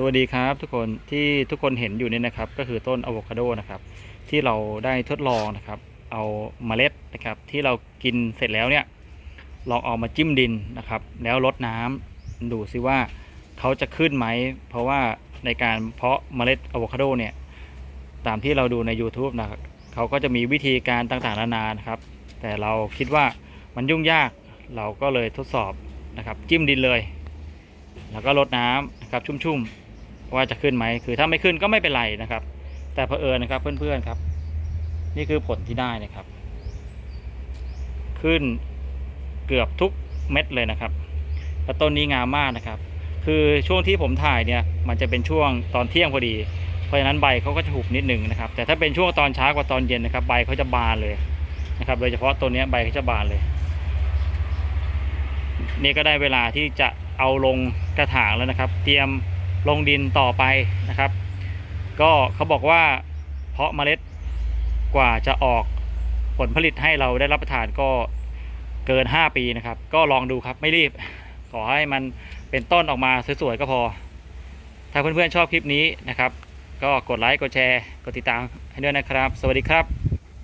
สวัสดีครับทุกคนที่ทุกคนเห็นอยู่เนี่ยนะครับ ก็คือต้นอะโวคาโดนะครับที่เราได้ทดลองนะครับ เอาเมล็ดนะครับ ที่เรากินเสร็จแล้วเนี่ยลองเอามาจิ้มดินนะครับ แล้วรดน้ำดูซิว่าเขาจะขึ้นไหม เพราะว่าในการเพาะเมล็ดอะโวคาโดเนี่ยตามที่เราดูใน YouTube นะเขาก็จะมีวิธีการต่างๆนานานะครับ แต่เราคิดว่ามันยุ่งยากเราก็เลยทดสอบนะครับ จิ้มดินเลย แล้วก็รดน้ำนะครับชุ่มๆ ว่าจะขึ้นไหมคือถ้าไม่ขึ้นก็ไม่เป็นไรนะครับ แต่เผอิญนะครับเพื่อนๆครับ นี่คือผลที่ได้นะครับ ขึ้นเกือบทุกเม็ดเลยนะครับแล้วต้นนี้งามมากนะครับ คือช่วงที่ผมถ่ายเนี่ยมันจะเป็นช่วงตอนเที่ยงพอดี เพราะฉะนั้นใบเขาก็จะหุบนิดหนึ่งนะครับ แต่ถ้าเป็นช่วงตอนเช้ากว่าตอนเย็นนะครับ ใบเขาจะบานเลยนะครับ โดยเฉพาะต้นนี้ใบเขาจะบานเลยนี่ก็ได้เวลาที่จะเอาลงกระถางแล้วนะครับ เตรียม ลงดินต่อไปนะครับ ก็เขาบอกว่าเพาะเมล็ดกว่าจะออกผลผลิตให้เราได้รับประทานก็เกิน 5 ปีนะครับ ก็ลองดูครับไม่รีบ ขอให้มันเป็นต้นออกมาสวยๆก็พอ ถ้าเพื่อนๆชอบคลิปนี้นะครับ ก็กดไลค์กดแชร์ กดติดตามให้ด้วยนะครับ สวัสดีครับ